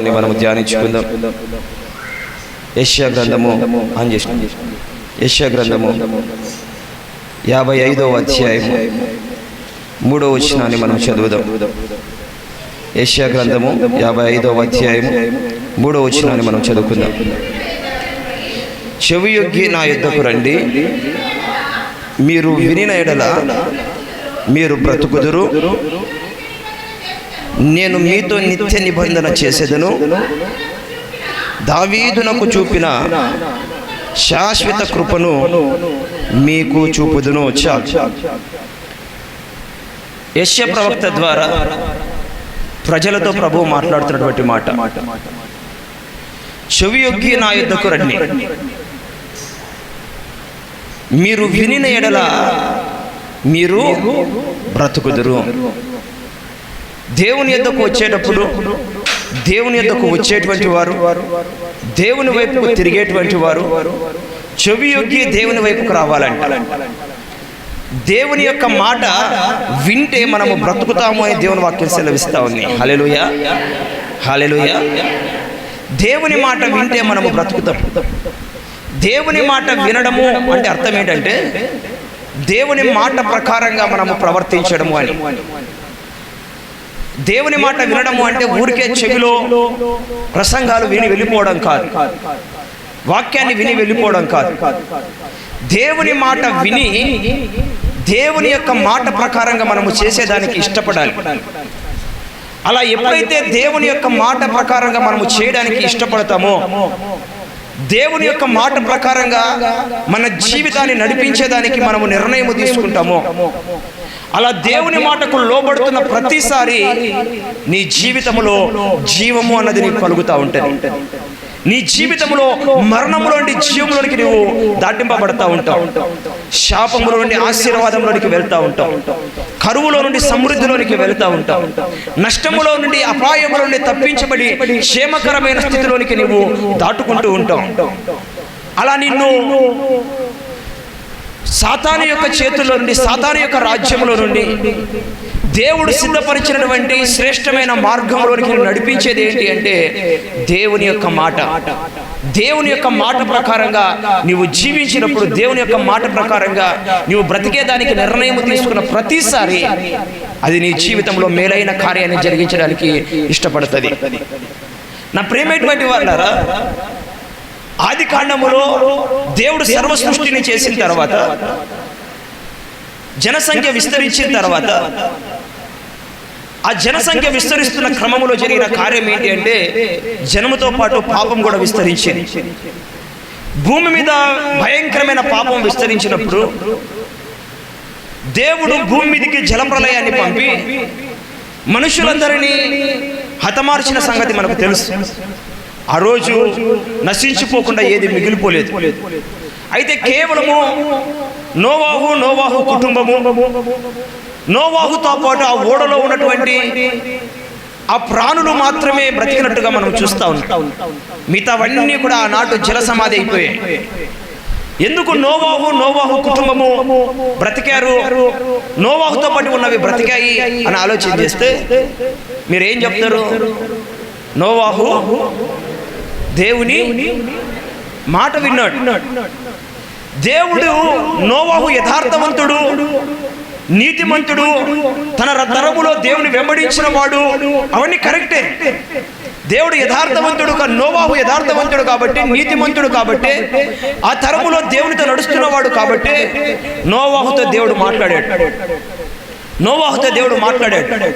భాగాన్ని మనం ధ్యానించుకుందాం. యశ్యా గ్రంథము ఆన్ చేసిన యశ్యా గ్రంథము యాభై ఐదవ అధ్యాయము. మూడో వచనాన్ని మనం చదువుదాం. యశ్యా గ్రంథము యాభై ఐదవ అధ్యాయము. మూడో వచనాన్ని మనం చదువుకుందాం. చెవియొగ్గి నా యుద్ధకు రండి. మీరు వినిన ఎడల మీరు బ్రతుకుదురు. నేను మీతో నిత్య నిబంధన చేసేదను. దావీదునకు చూపిన శాశ్వత కృపను మీకు చూపుదును. చాలు. యశ్య ప్రవక్త ద్వారా ప్రజలతో ప్రభు మాట్లాడుతున్నటువంటి మాట. చెవి యొగ్గి నా యుద్ధకు రండి. మీరు వినిన ఎడల మీరు బ్రతుకుదురు. దేవుని యొద్దకు వచ్చేటప్పుడు దేవుని యొద్దకు వచ్చేటువంటి వారు దేవుని వైపుకు తిరిగేటువంటి వారు చెవి యొగ్గి దేవుని వైపుకు రావాలంట. దేవుని యొక్క మాట వింటే మనము బ్రతుకుతాము అని దేవుని వాక్యం సెలవిస్తా ఉంది. హలెలుయ హలెలుయ దేవుని మాట వింటే మనము బ్రతుకుతాం. దేవుని మాట వినడము అంటే అర్థం ఏంటంటే దేవుని మాట ప్రకారంగా మనము ప్రవర్తించడము అని. దేవుని మాట వినడము అంటే ఊరికే చెవిలో ప్రసంగాలు విని వెళ్ళిపోవడం కాదు. వాక్యాన్ని విని వెళ్ళిపోవడం కాదు. దేవుని మాట విని దేవుని యొక్క మాట ప్రకారంగా మనము చేసేదానికి ఇష్టపడాలి. అలా ఎప్పుడైతే దేవుని యొక్క మాట ప్రకారంగా మనము చేయడానికి ఇష్టపడతామో దేవుని యొక్క మాట ప్రకారంగా మన జీవితాన్ని నడిపించేదానికి మనము నిర్ణయం తీసుకుంటామో అలా దేవుని మాటకు లోబడుతున్న ప్రతిసారి నీ జీవితంలో జీవము అన్నది నీకు కలుగుతూ ఉంటుంది. నీ జీవితంలో మరణములో నుండి జీవంలోనికి నువ్వు దాటింపబడతా ఉంటావు. శాపములో నుండి ఆశీర్వాదంలోనికి వెళ్తా ఉంటావు. కరువులో నుండి సమృద్ధిలోనికి వెళ్తా ఉంటావు. నష్టములో నుండి అపాయములో నుండి తప్పించబడి క్షేమకరమైన స్థితిలోనికి నువ్వు దాటుకుంటూ ఉంటావు. అలా నిన్ను సాతాను యొక్క చేతుల్లో నుండి సాతాను యొక్క రాజ్యంలో నుండి దేవుడు సిద్ధపరిచినటువంటి శ్రేష్టమైన మార్గంలోనికి నడిపించేది ఏంటి అంటే దేవుని యొక్క మాట. దేవుని యొక్క మాట ప్రకారంగా నీవు జీవించినప్పుడు దేవుని యొక్క మాట ప్రకారంగా నీవు బ్రతికేదానికి నిర్ణయం తీసుకున్న ప్రతిసారి అది నీ జీవితంలో మేలైన కార్యాన్ని జరిగించడానికి ఇష్టపడుతుంది. నా ప్రేమైనటువంటి వాళ్ళారా ఆది కాండములో దేవుడు సర్వ సృష్టిని చేసిన తర్వాత జనసంఖ్య విస్తరించిన తర్వాత ఆ జనసంఖ్య విస్తరిస్తున్న క్రమంలో జరిగిన కార్యం ఏంటి అంటే జనముతో పాటు పాపం కూడా విస్తరించింది. భూమి మీద భయంకరమైన పాపం విస్తరించినప్పుడు దేవుడు భూమి మీదకి జలప్రలయాన్ని పంపి మనుషులందరినీ హతమార్చిన సంగతి మనకు తెలుసు. ఆ రోజు నశించిపోకుండా ఏది మిగిలిపోలేదు. అయితే కేవలము నోవాహు నోవాహు కుటుంబము నోవాహుతో పాటు ఆ ఓడలో ఉన్నటువంటి ఆ ప్రాణులు మాత్రమే బ్రతికినట్టుగా మనం చూస్తా ఉంటాం మిగతావన్నీ కూడా ఆనాడు జల సమాధి అయిపోయాయి. ఎందుకు నోవాహు నోవాహు కుటుంబము బ్రతికారు? నోవాహుతో పాటు ఉన్నవి బ్రతికాయి అని ఆలోచన చేస్తే మీరేం చెప్తారు? నోవాహు దేవుని మాట విన్నాడు. దేవుడు నోవాహు యథార్థవంతుడు నీతిమంతుడు తన తరములో దేవుని వెంబడించిన వాడు. అవన్నీ కరెక్టే. దేవుడు యథార్థవంతుడు నోవాహు యథార్థవంతుడు కాబట్టి నీతిమంతుడు కాబట్టి ఆ తరములో దేవునితో నడుస్తున్నవాడు కాబట్టి నోవాహుతో దేవుడు మాట్లాడాడు. నోవాహుతో దేవుడు మాట్లాడాడు.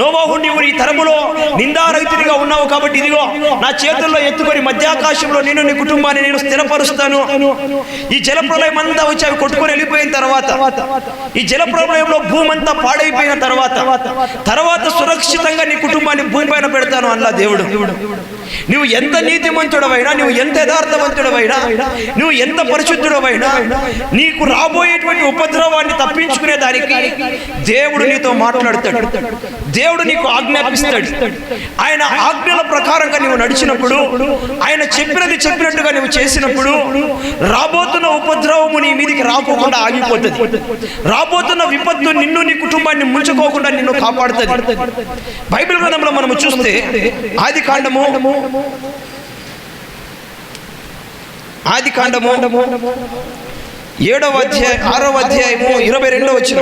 నోవాహు నీవు ఈ తరములో నిందారహితుడిగా ఉన్నావు కాబట్టి ఇదిగో నా చేతుల్లో ఎత్తుకొని మధ్యాకాశంలో నేను నీ కుటుంబాన్ని నేను స్థిరపరుస్తాను. ఈ జలప్రలయం అంతా వచ్చి అవి కొట్టుకొని వెళ్ళిపోయిన తర్వాత ఈ జల ప్రళయంలో భూమి అంతా పాడైపోయిన తర్వాత తర్వాత సురక్షితంగా నీ కుటుంబాన్ని భూమి పైన పెడతాను అన్నా దేవుడు. నువ్వు ఎంత నీతిమంతుడవైనా నువ్వు ఎంత యథార్థవంతుడవైనా నువ్వు ఎంత పరిశుద్ధుడవైనా నీకు రాబోయేటువంటి ఉపద్రవాన్ని తప్పించుకునే దానికి దేవుడు నీతో మాట్లాడతాడు. దేవుడు నీకు ఆజ్ఞాపిస్తాడు. ఆయన ఆజ్ఞల ప్రకారంగా నీవు నడిచినప్పుడు ఆయన చెప్పినది చెప్పినట్టుగా నువ్వు చేసినప్పుడు రాబోతున్న ఉపద్రవము నీ మీదికి రాకోకుండా ఆగిపోతుంది. రాబోతున్న విపత్తు నిన్ను నీ కుటుంబాన్ని ముంచుకోకుండా నిన్ను కాపాడుతుంది. బైబిల్ గ్రంథంలో మనము చూస్తే ఆది కాండము ఆది కాండము ఏడవ అధ్యాయం ఆరవ అధ్యాయము ఇరవై రెండో వచ్చిన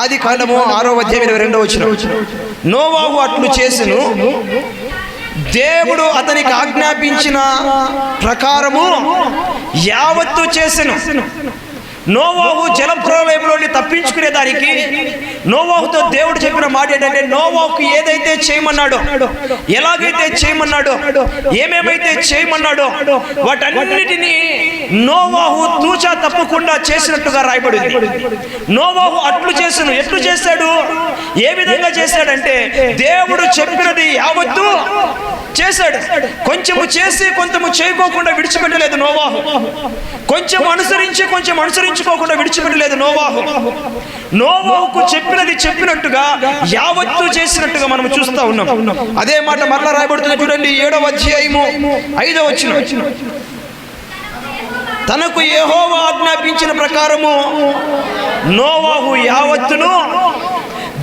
ఆది కాండము ఆరో అధ్యాయం ఇరవై రెండో వచ్చిన నోవాహు అట్లు చేసెను. దేవుడు అతనికి ఆజ్ఞాపించిన ప్రకారము యావత్తు చేసెను. నోవాహు జలప్రలయంలోని తప్పించుకునే దానికి నోవాహుతో దేవుడు చెప్పిన మాట ఏంటంటే నోవాహుకు ఏదైతే చేయమన్నాడో ఎలాగైతే చేయమన్నాడో ఏమేమైతే చేయమన్నాడో వాటన్నిటినీ నోవాహు తూచా తప్పకుండా చేసినట్టుగా రాయబడింది. నోవాహు అట్లు చేసాను ఎట్లు చేశాడు? ఏ విధంగా చేశాడంటే దేవుడు చెప్పినది యావత్తు చేశాడు. కొంచెము చేసి కొంచెము చేయకోకుండా విడిచిపెట్టలేదు నోవాహు. కొంచెం అనుసరించి కొంచెం అనుసరించుకోకుండా విడిచిపెట్టలేదు నోవాహు. నోవాహుకు చెప్పినది చెప్పినట్టుగా యావత్తు చేసినట్టుగా మనం చూస్తా ఉన్నాం. అదే మాట మరలా రాయబడుతుంది చూడండి ఏడవ అధ్యాయము ఐదవ వచ్చిన తనకు ఏహోవా ఆజ్ఞాపించిన ప్రకారము నోవాహు యావత్తును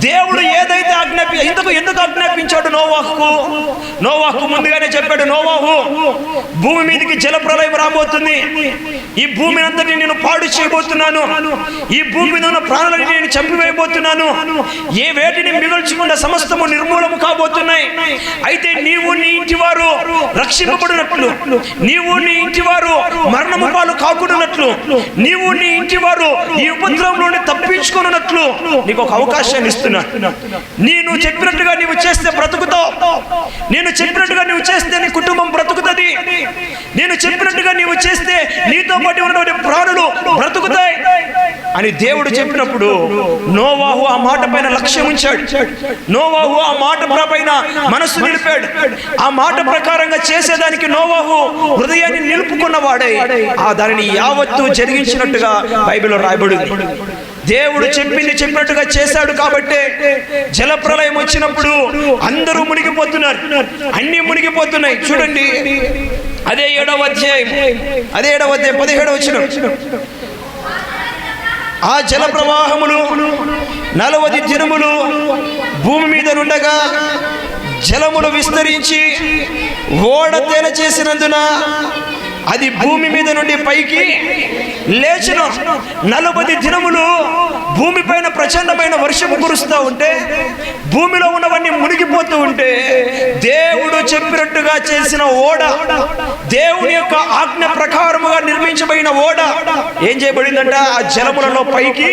దేవుడు ఏదైతే ఆజ్ఞాపి ఇందుకు ఎందుకు ఆజ్ఞాపించాడు నోవాహుకు? నోవాహుకు ముందుగానే చెప్పాడు నోవాహు భూమి మీదకి జల ప్రళయం రాబోతుంది. ఈ భూమిని అంతటి నేను పాడు చేయబోతున్నాను. ఈ భూమి మీద ఉన్న ప్రాణులని నేను చంపివేయబోతున్నాను. ఏ వేటిని మిగల్చకుండా సమస్తము నిర్మూలము కాబోతున్నాయి. అయితే నీవు నీ ఇంటి వారు రక్షింపబడినట్లు నీవు నీ ఇంటి వారు మరణము పాలు కాకుండానట్లు నీవు నీ ఇంటి వారు ఈ ఉపద్రవం నుండి తప్పించుకున్నట్లు నీకు ఒక అవకాశాన్ని ఇస్తున్నా నేను చెప్పినట్టుగా నీవు చేస్తే బ్రతుకుతావు నేను చెప్పినట్టుగా నీవు చేస్తే నీ కుటుంబం బ్రతుకుతుంది. నేను చెప్పినట్టుగా నీవు చేస్తే నీతో పాటు ఉన్నటువంటి ప్రాణులు బ్రతుకుతాయి. అని దేవుడు చెప్పినప్పుడు నోవాహు ఆ మాట పైన లక్ష్యం ఉంచాడు. నోవాహు ఆ మాట పైన మనస్సు నిలిపాడు. ఆ మాట ప్రకారంగా చేసేదానికి నోవాహు హృదయాన్ని నిలుపుకున్న వాడే ఆ దానిని యావత్తు జరిగించినట్టుగా బైబిల్లో రాయబడింది. దేవుడు చెప్పింది చెప్పినట్టుగా చేశాడు కాబట్టి జలప్రలయం వచ్చినప్పుడు అందరూ మునిగిపోతున్నారు. అన్ని మునిగిపోతున్నాయి. చూడండి. అదే ఏడవ అధ్యాయం. అదే ఏడవ అధ్యాయం. పదిహేడవ వచ్చిన ఆ జల ప్రవాహములు నలవది దినములు భూమి మీద నుండగా జలములు విస్తరించి ఓడ తేల చేసినందున అది భూమి మీద నుండి పైకి లేచును నలభై దినములు భూమిపైన ప్రచండమైన వర్షం కురుస్తూ ఉంటే భూమిలో ఉన్నవన్నీ మునిగిపోతూ ఉంటే దేవుడు చెప్పినట్టుగా చేసిన ఓడ దేవుని యొక్క ఆజ్ఞ ప్రకారముగా నిర్మించబడిన ఓడ ఏం చేయబడిందంట? ఆ జలములలో పైకి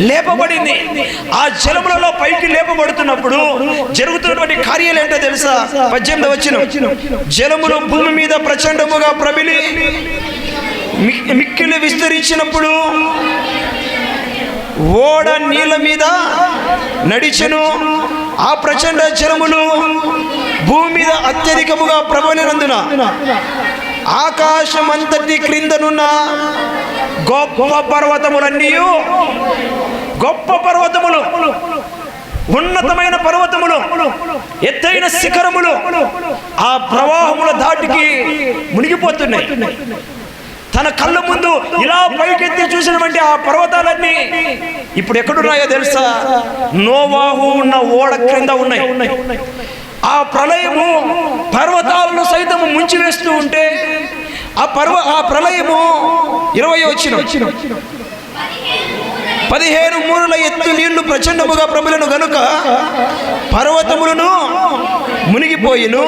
లేపబడింది. ఆ జలములలో పైకి లేపబడుతున్నప్పుడు జరుగుతున్నటువంటి కార్యాలు ఏంటో తెలుసా? పద్దెనిమిది వచ్చిన జలములు భూమి మీద ప్రచండముగా ప్రబిలి మిక్- మిక్కిలి విస్తరించినప్పుడు ఓడ నీళ్ళ మీద నడిచెను. ఆ ప్రచండ జలములు భూమి మీద అత్యధికముగా ప్రబలినందున ఆకాశమంతటి క్రిందనున్న గొప్ప పర్వతములన్నీ గొప్ప పర్వతములు ఉన్నతమైన పర్వతములు ఎత్తైన శిఖరములు ఆ ప్రవాహముల దాటికి మునిగిపోతున్నాయి. తన కళ్ళ ముందు ఇలా పైకెత్తి చూసినటువంటి ఆ పర్వతాలన్నీ ఇప్పుడు ఎక్కడున్నాయో తెలుసా? నోవాహు ఉన్న ఓడ క్రింద ఉన్నాయి. ఆ ప్రళయము పర్వతాలను సైతం ముంచివేస్తూ ఉంటే ఆ పర్వ ఆ ప్రళయము ఇరవై వచ్చిన. పదిహేను మూరల ఎత్తు నీళ్ళు ప్రచండముగా ప్రబలను గనుక పర్వతములను మునిగిపోయిను.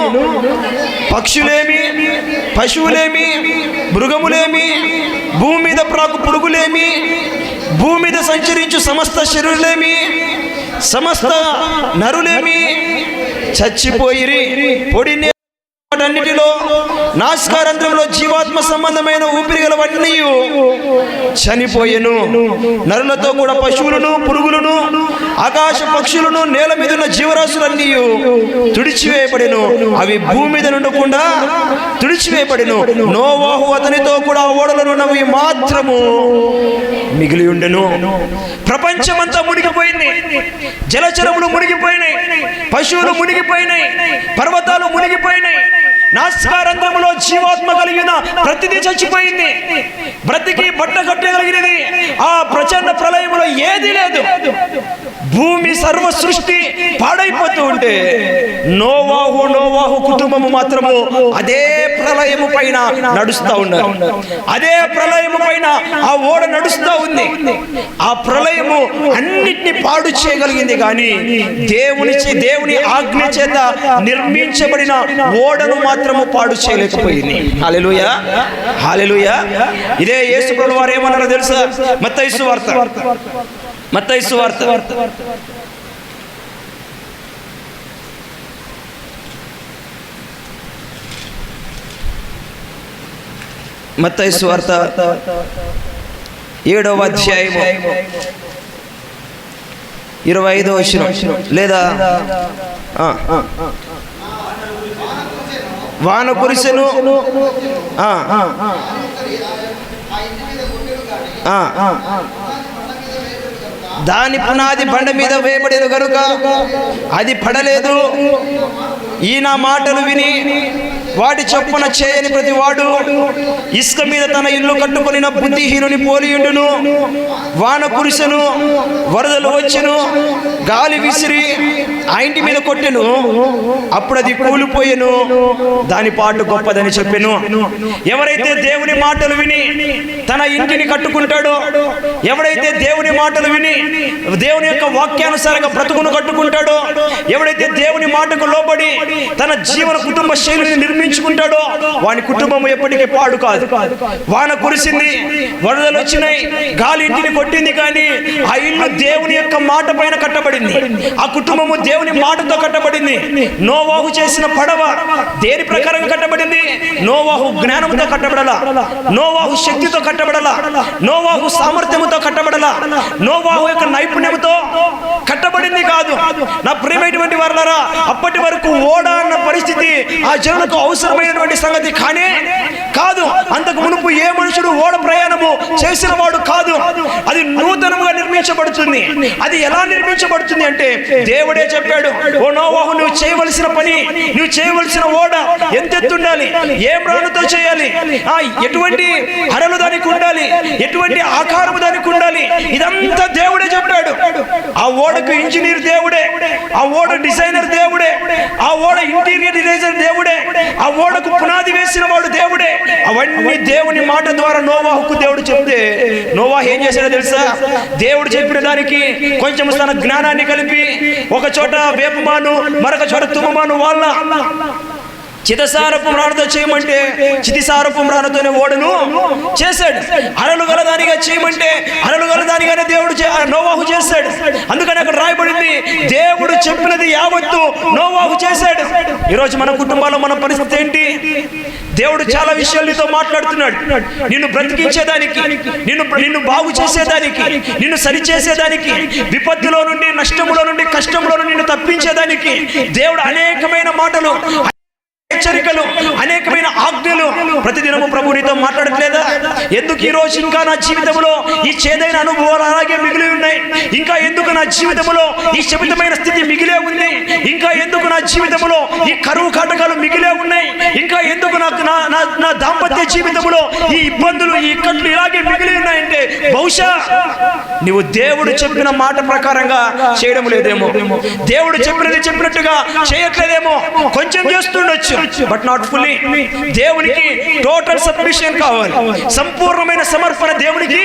పక్షులేమి పశువులేమి మృగములేమి భూమి మీద ప్రాకు పురుగులేమి భూమి మీద సంచరించు సమస్త శరీరులేమి సమస్త నరులేమి చచ్చిపోయిరి పొడి నాశకారంధ్రంలో జీవాత్మ సంబంధమైన ఊపిరి గలవన్నీ చనిపోయెను. నరులతో కూడా పశువులను పురుగులను ఆకాశ పక్షులను నేల మీద ఉన్న జీవరాశులన్నీ తుడిచివేయబడిను. అవి భూమి మీద నుండకుండా తుడిచివేయబడిను. నోవాహు అతనితో కూడా ఓడలను నవ్వి మాత్రము మిగిలి ఉండెను ప్రపంచమంతా మునిగిపోయింది. జలచరములు మునిగిపోయినాయి. పశువులు మునిగిపోయినాయి. పర్వతాలు మునిగిపోయినాయి. నాస్కారంధ్రములో జీవాత్మ కలిగిన ప్రతిదీ చచ్చిపోయింది. బ్రతికి బట్ట కట్టగలిగినది. ఆ ప్రచండ ప్రళయములో ఏది లేదు. భూమి సర్వ సృష్టి పాడైపోతూ ఉంటే నోవాహు నోవాహు కుటుంబము మాత్రము అదే ప్రళయము పైన నడుస్తా ఉన్నారు. అదే ప్రళయము పైన ఆ ఓడ నడుస్తా ఉంది. ఆ ప్రళయము అన్నిటిని పాడు చేయగలిగింది కానీ దేవుని దేవుని ఆజ్ఞ చేత నిర్మించబడిన ఓడను మాత్రము పాడు చేయలేకపోయింది. హాలెలుయ హాలెలుయ ఇదే యేసు వారు ఏమన్నారో తెలుసా? మత్తయిసు వార్త. మత్తయిసు వార్త మత్తయిసు వార్త ఏడవ అధ్యాయము ఇరవై ఐదో వచ్చిన లేదా ఆ. వాన కురిసెను ఆ. దాని పునాది బండ మీద వేయబడిన కనుక అది పడలేదు. ఈయన మాటలు విని వాటి చొప్పున చేయని ప్రతి వాడు ఇసుక మీద తన ఇల్లు కట్టుకొనిన బుద్ధిహీనుని పోలియుండును. వాన కురిసెను వరదలు వచ్చెను గాలి విసిరి ఆ ఇంటి మీద కొట్టెను. అప్పుడు అది కూలిపోయెను. దాని పాటు గొప్పదని చెప్పెను. ఎవరైతే దేవుని మాటలు విని తన ఇంటిని కట్టుకుంటాడో ఎవడైతే దేవుని మాటలు విని దేవుని యొక్క వాక్యానుసారంగా బ్రతుకును కట్టుకుంటాడో ఎవడైతే దేవుని మాటకు లోబడి తన జీవన కుటుంబ శైలిని నిర్మించుకుంటాడో వాని కుటుంబం ఎప్పటికీ పాడు కాదు. వాన కురిసింది వరదలు వచ్చినాయి గాలి ఇంటిని కొట్టింది కానీ ఆ ఇల్లు దేవుని యొక్క మాట పైన కట్టబడింది. ఆ కుటుంబము దేవుని మాటతో కట్టబడింది. నోవాహు చేసిన పడవ దేని ప్రకారం కట్టబడింది? నోవాహు జ్ఞానంతో కట్టబడలా. నోవాహు శక్తితో కట్టబడలా. నోవాహు సామర్థ్యముతో కట్టబడలా. నోవాహు యొక్క నైపుణ్యముతో కట్టబడింది కాదు. నా ప్రియమైనటువంటి వారులరా అప్పటి వరకు ఓడ అన్న పరిస్థితి ఆ జనులకు అవసరమైనటువంటి సంగతి కానీ కాదు. అంతకు మునుపు ఏ మనుషుడు ఓడ ప్రయాణము చేసిన వాడు కాదు. అది నూతనముగా నిర్మించబడుతుంది. అది ఎలా నిర్మించబడుతుంది అంటే దేవుడే చెప్పాడు ఓ నోవాహు నువ్వు చేయవలసిన పని నువ్వు చేయవలసిన ఓడ ఎంతెత్తుండాలి ఏ ప్రాణుతో చేయాలి ఆ ఎటువంటి హరలు దానికి ఉండాలి ఎటువంటి ఆకారము దానికి ఉండాలి ఇదంతా దేవుడే చెప్పాడు. ఆ ఓడకు ఇంజనీర్ దేవుడే ఆ ఓడ డిజైనర్ దేవుడే ఆ ఓడ ఇంటీరియర్ డిజైనర్ దేవుడే ఆ ఓడకు పునాది వేసిన వాడు దేవుడే. అవన్నీ దేవుని మాట ద్వారా నోవాహుకు దేవుడు చెప్తే నోవా ఏం చేశాడో తెలుసా? దేవుడు చెప్పిన దానికి కొంచెం తన జ్ఞానాన్ని కలిపి ఒక చోట వేపమాను మరొక చోట తుమ్మమాను వాళ్ళ చితసారపు మ్రాణతో చేయమంటే చితిసారపు మ్రాణతోనే ఓడను చేశాడు. అరలు గలదానిగా చేయమంటే అరలు గలదానిగానే దేవుడు నోవాహు చేశాడు అందుకని అక్కడ రాయబడింది దేవుడు చెప్పినది యావత్తు నోవాహు చేశాడు. ఈరోజు మన కుటుంబాల్లో మన పరిస్థితి ఏంటి? దేవుడు చాలా విషయాలు నీతో మాట్లాడుతున్నాడు. నిన్ను బ్రతికించేదానికి నిన్ను నిన్ను బాగు చేసేదానికి నిన్ను సరి చేసేదానికి విపత్తులో నుండి నష్టములో నుండి కష్టంలో నుండి నిన్ను తప్పించేదానికి దేవుడు అనేకమైన మాటలు హెచ్చరికలు అనేకమైన ఆజ్ఞలు ప్రతిదినము ప్రభు నీతో మాట్లాడట్లేదా? ఎందుకు ఈ రోజు ఇంకా నా జీవితంలో ఈ చేదైన అనుభవాలు అలాగే మిగిలి ఉన్నాయి? ఇంకా ఎందుకు నా జీవితంలో ఈ శపితమైన స్థితి మిగిలే ఉంది? ఇంకా ఎందుకు నా జీవితంలో ఈ కరువు కాటకాలు మిగిలే ఉన్నాయి? ఇంకా ఎందుకు నాకు నా నా నా దాంపత్య జీవితంలో ఈ ఇబ్బందులు ఈ ఇక్కట్లు ఇలాగే మిగిలి ఉన్నాయంటే బహుశా నీవు దేవుడు చెప్పిన మాట ప్రకారంగా చేయడం లేదేమో. దేవుడు చెప్పినది చెప్పినట్టుగా చేయట్లేదేమో. కొంచెం చేస్తుండొచ్చు బట్ నాట్ ఫుల్లీ దేవునికి టోటల్ సబ్మిషన్ కావాలి. సంపూర్ణమైన సమర్పణ దేవునికి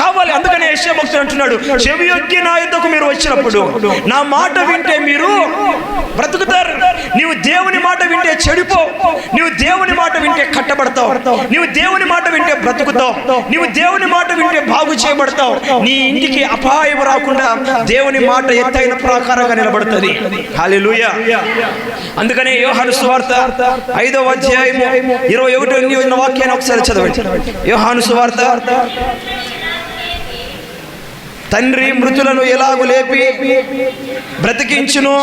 కావాలి. అందుకనే యెషయా భక్తుడు అంటున్నాడు చెవి యొక్కి నా యుద్ధకు మీరు వచ్చినప్పుడు నా మాట వింటే మీరు బ్రతుకుతారు. నీవు దేవుని మాట వింటే చెడిపో. నీవు దేవుని మాట వింటే కట్టబడతావు. నీవు దేవుని మాట వింటే బ్రతుకుతావు. నీవు దేవుని మాట వింటే బాగు చేయబడతావు. నీ ఇంటికి అపాయం రాకుండా దేవుని మాట ఎత్తైన ప్రకారంగా నిలబడుతుంది. హల్లెలూయా. అందుకనే యోహాను సువార్త ఐదవ అధ్యాయము ఇరవై ఒకటి వాక్యాన్ని ఒకసారి చదవండి. యోహాను సువార్త. తండ్రి మృతులను ఎలాగు లేపి బ్రతికించును?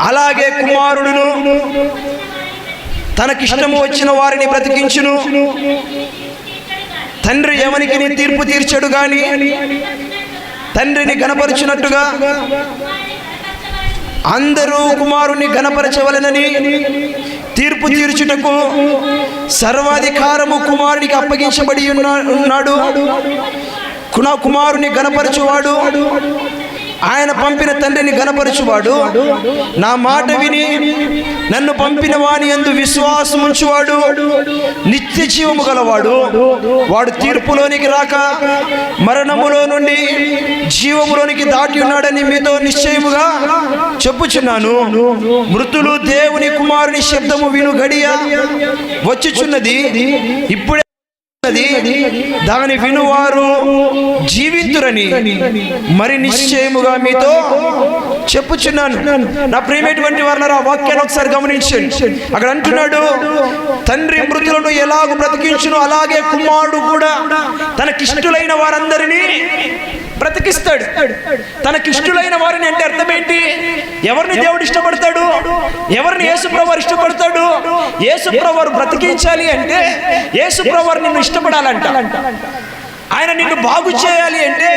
అలాగే కుమారుడును తనకిష్టము వచ్చిన వారిని బ్రతికించును. తండ్రి ఎవరికి నీ తీర్పు తీర్చడు గాని తండ్రిని గణపరచునట్టుగా అందరూ కుమారుని గణపరచవలనని తీర్పు తీర్చుటకు సర్వాధికారము కుమారునికి అప్పగించబడి ఉన్నా- ఉన్నాడు. కుణ కుమారుని గణపరచువాడు ఆయన పంపిన తండ్రిని గనపరచువాడు నా మాట విని నన్ను పంపిన వాని ఎందు విశ్వాసం ఉంచువాడు. నిత్య జీవము గలవాడు. వాడు తీర్పులోనికి రాక మరణములో నుండి జీవములోనికి దాటి ఉన్నాడని మీతో నిశ్చయముగా చెప్పుచున్నాను. మృతులు దేవుని కుమారుని శబ్దము విను గడియ. వచ్చుచున్నది. ఇప్పుడే ఉన్నది, దాని వినువారు జీవితురని. మరి నిశ్చయముగా మీతో చెప్పుచున్నాను. నా ప్రియమైనటువంటి వారు ఆ వాక్యాన్ని ఒకసారి గమనించండి. అక్కడ అంటున్నాడు తండ్రి మృతులను ఎలాగ బ్రతికించును? అలాగే కుమారుడు కూడా తనకిష్టులైన వారందరినీ బ్రతికిస్తాడు. తనకిష్టులైన వారిని అంటే అర్థం ఏంటి ఎవరిని దేవుడు ఇష్టపడతాడు? ఎవరిని యేసుప్రవారు ఇష్టపడతాడు? యేసుప్రవారు బ్రతికించాలి అంటే యేసుప్రవారు నిన్ను ఇష్టపడాలంట ఆయన నిన్ను బాగు చేయాలి అంటే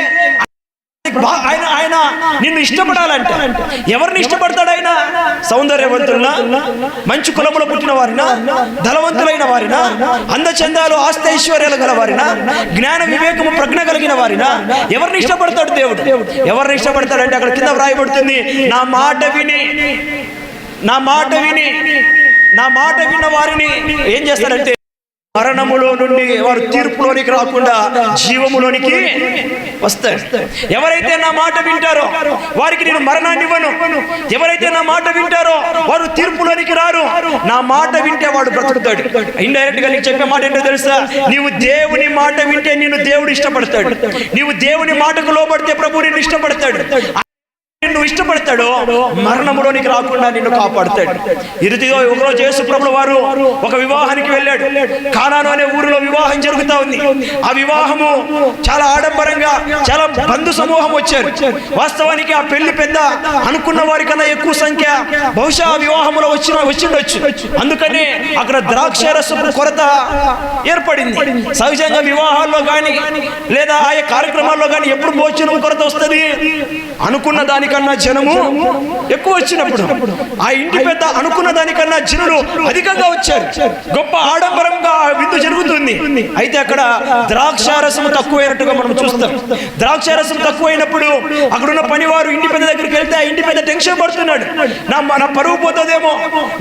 ఆయన ఆయన నిన్ను ఇష్టపడాలంట. ఎవరిని ఇష్టపడతాడు ఆయన సౌందర్యవంతులనా? మంచి కులములో పుట్టిన వారినా? ధనవంతులైన వారినా? అందచందాలు ఆస్తి ఐశ్వర్యాలు గల వారినా జ్ఞాన వివేకము ప్రజ్ఞ కలిగిన వారినా? ఎవరిని ఇష్టపడతాడు దేవుడు? ఎవరిని ఇష్టపడతాడంటే అక్కడ కింద వ్రాయబడుతుంది నా మాట విని నా మాట విని నా మాట విన్న వారిని ఏం చేస్తాడంటే మరణములో నుండి వారు తీర్పులోనికి రాకుండా జీవములోనికి వస్తారు ఎవరైతే నా మాట వింటారో వారికి నేను మరణాన్ని ఇవ్వను. ఎవరైతే నా మాట వింటారో వారు తీర్పులోనికి రారు. నా మాట వింటే వాడు బ్రతుకుతాడు. ఇండైరెక్ట్గా నీకు చెప్పే మాట ఏంటో తెలుసా? నీవు దేవుని మాట వింటే నేను దేవుడు ఇష్టపడతాడు. నీవు దేవుని మాటకు లోబడితే ప్రభు నిన్ను ఇష్టపడతాడు. నిన్ను ఇష్టపడతాడో మరణములోనికి రాకుండా నిన్ను కాపాడుతాడు. ఇరుతిగా ఒకరోజు యేసు ప్రభుల వారు ఒక వివాహానికి వెళ్ళాడు. కానాను అనే ఊరిలో వివాహం జరుగుతా ఉంది. ఆ వివాహము చాలా ఆడంబరంగా చాలా బంధు సమూహం వచ్చారు. వాస్తవానికి ఆ పెళ్ళి పెద్ద అనుకున్న వారి కన్నా ఎక్కువ సంఖ్య బహుశా వివాహంలో వచ్చిన వచ్చిండొచ్చు. అందుకనే అక్కడ ద్రాక్ష రసపు కొరత ఏర్పడింది. సహజంగా వివాహాల్లో కానీ లేదా ఆయా కార్యక్రమాల్లో కానీ ఎప్పుడు భోజనం కొరత వస్తుంది? అనుకున్న దానికన్నా జనము ఎక్కువ వచ్చినప్పుడు. ఆ ఇంటి పెద్ద అనుకున్న దానికన్నా జనులు అధికంగా వచ్చారు. గొప్ప ఆడంబరంగా విందు జరుగుతుంది. అయితే అక్కడ ద్రాక్షారసము తక్కువైనట్టుగా మనం చూస్తాం. ద్రాక్షారసం తక్కువైనప్పుడు అక్కడున్న పనివారు ఇంటి పెద్ద దగ్గరికి వెళ్తే ఆ ఇంటి పెద్ద టెన్షన్ పడుతున్నాడు. నా నా పరువు పోతుందేమో?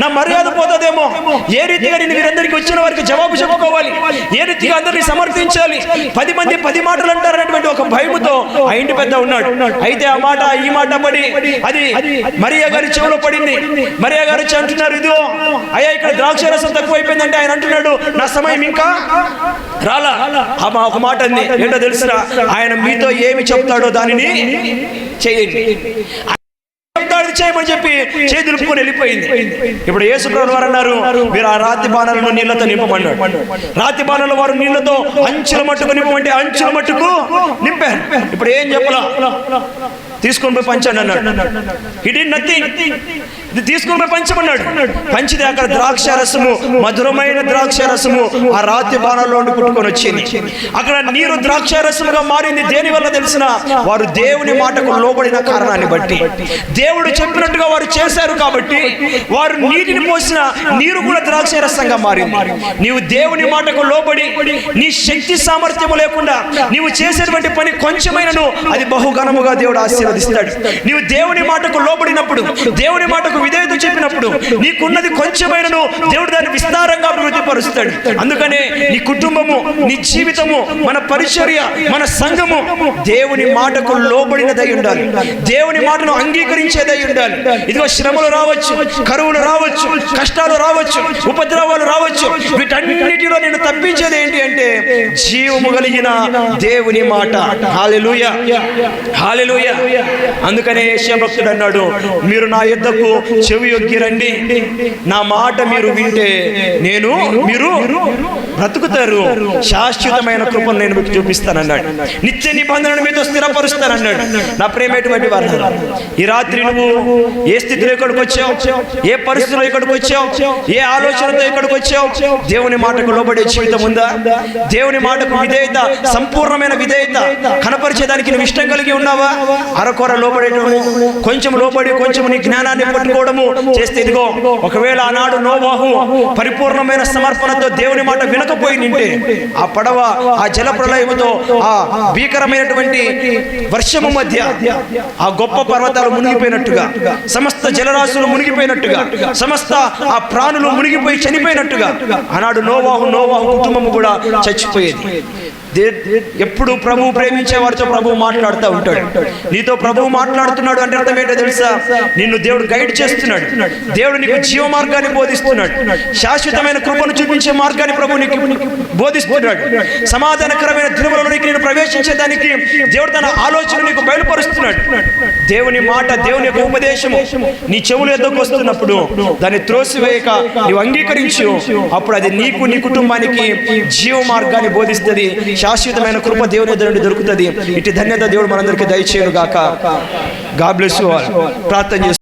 నా మర్యాద పోతుందేమో? ఏ రీతిగా నేను వీరందరికీ వచ్చిన వారికి జవాబు చెప్పుకోవాలి? ఏ రీతిగా అందరినీ సమర్థించాలి? పది మంది పది మాటలు అంటారనేటువంటి ఒక భయముతో ఆ ఇంటి పెద్ద ఉన్నాడు. అయితే ఆ మాట ఈ మాట పడి అది మరియా గారి చెవిలో పడింది. మరియా గారు వచ్చి అంటున్నారు ఇదిగో అయ్యా ఇక్కడ ద్రాక్ష రసం తక్కువ అయిపోయిందంటే ఆయన అంటున్నాడు నా సమయం ఇంకా రాలా. ఒక మాట అంది. ఏంటో తెలుసురా ఆయన మీతో ఏమి చెప్తాడో దానిని చేయండి. చేయమని చెప్పి చేతులుపుకొని వెళ్ళిపోయింది. ఇప్పుడు యేసుప్రభు వారు అన్నారు మీరు ఆ రాతి బాణాలను నీళ్ళతో నింపమన్నాడు రాతి బాణాల వారు నీళ్ళతో అంచుల మట్టుకు నింపమంటే అంచుల మట్టుకు నింపారు. ఇప్పుడు ఏం చెప్పలా? తీసుకొని పోయి పంచండి అన్నాడు ఇట్ నథింగ్ ఇది తీసుకుని పంచమన్నాడు. పంచితే అక్కడ ద్రాక్ష రసము మధురమైన ద్రాక్ష రసము ఆ రాతి బాణంలో కుట్టుకొని వచ్చింది. అక్కడ నీరు ద్రాక్ష రసముగా మారింది. దేని వల్ల తెలిసిన? వారు దేవుని మాటకు లోబడిన కారణాన్ని బట్టి. దేవుడు చెప్పినట్టుగా వారు చేశారు కాబట్టి వారు నీటిని పోసిన నీరు కూడా ద్రాక్ష రసంగా మారింది. నీవు దేవుని మాటకు లోబడి నీ శక్తి సామర్థ్యము లేకుండా నీవు చేసేటువంటి పని కొంచెమైనను అది బహుఘనముగా దేవుడు ఆశీర్వదిస్తాడు. నీవు దేవుని మాటకు లోబడినప్పుడు దేవుని మాటకు విధేయత చెప్పినప్పుడు నీకున్నది కొంచెమైనను దేవుడు దాన్ని విస్తారంగా అభివృద్ధి పరుస్తాడు అందుకనే నీ కుటుంబము నీ జీవితము మన పరిచర్య మన సంఘము దేవుని మాటకు లోబడినదై ఉండాలి. దేవుని మాటను అంగీకరించేదై ఉండాలి. ఇదిగో శ్రమలు రావచ్చు కరువులు రావచ్చు కష్టాలు రావచ్చు ఉపద్రవాలు రావచ్చు. వీటన్నిటిలో నేను తప్పించేది ఏంటి అంటే జీవము కలిగిన దేవుని మాట. హాలెలూయ. హాలెలూయ. అందుకనే భక్తుడు అన్నాడు మీరు నా యుద్ధకు చెవి యొగ్గి రండి నా మాట మీరు వింటే నేను మీరు బ్రతుకుతారు. శాశ్వతమైన కృపను నేను మీకు చూపిస్తానన్నాడు. నిత్య నిబంధనను మీతో స్థిరపరుస్తానన్నాడు. నా ప్రేమేటువంటి వారు ఈ రాత్రి నువ్వు ఏ స్థితిలో ఇక్కడికి వచ్చావు? ఏ పరిస్థితిలో ఇక్కడికి వచ్చావు? ఏ ఆలోచనతో ఇక్కడికి వచ్చావు? దేవుని మాటకు లోబడే జీవితం ఉందా? దేవుని మాటకు విధేయత సంపూర్ణమైన విధేయత కనపరిచేదానికి నువ్వు ఇష్టం కలిగి ఉన్నావా? అరకొర లోబడేటము కొంచెం లోబడి కొంచెం నీ జ్ఞానాన్ని పట్టుకోవడము చేస్తే ఇదిగో ఒకవేళ ఆనాడు నోవాహు పరిపూర్ణమైన సమర్పణతో దేవుని మాట వినకపోయి నింటే ఆ పడవ ఆ జల ప్రళయముతో ఆ భీకరమైనటువంటి వర్షము మధ్య ఆ గొప్ప పర్వతాలు మునిగిపోయినట్టుగా సమస్త జలరాశులు మునిగిపోయినట్టుగా సమస్త ఆ ప్రాణులు మునిగిపోయి చనిపోయినట్టుగా ఆనాడు నోవాహు నోవాహు కుటుంబము కూడా చచ్చిపోయేది. ఎప్పుడు ప్రభు ప్రేమించే వారితో ప్రభు మాట్లాడుతూ ఉంటాడు. నీతో ప్రభు మాట్లాడుతున్నాడు అంటే అర్థం ఏంటో తెలుసా? నిన్ను దేవుడు గైడ్ చేస్తున్నాడు. దేవుడు నీకు జీవ మార్గాన్ని బోధిస్తున్నాడు. శాశ్వతమైన కృపను చూపించే మార్గాన్ని ప్రభు నీకు బోధిస్తున్నాడు. సమాధానకరమైన దినములలోనికి నేను ప్రవేశించేదానికి దేవుడు తన ఆలోచన నీకు బయలుపరుస్తున్నాడు. దేవుని మాట దేవుని యొక్క ఉపదేశము నీ చెవులు ఎద్దకు వస్తున్నప్పుడు దాన్ని త్రోసివేయక నీవు అంగీకరించు. అప్పుడు అది నీకు నీ కుటుంబానికి జీవ మార్గాన్ని బోధిస్తుంది. శాశ్వతమైన కృప దేవుని నుండి దొరుకుతుంది. ఇటు ధన్యత దేవుడు మనందరికీ దయచేయను గాక గాడ్ బ్లెస్ ప్రార్థన చేస్తూ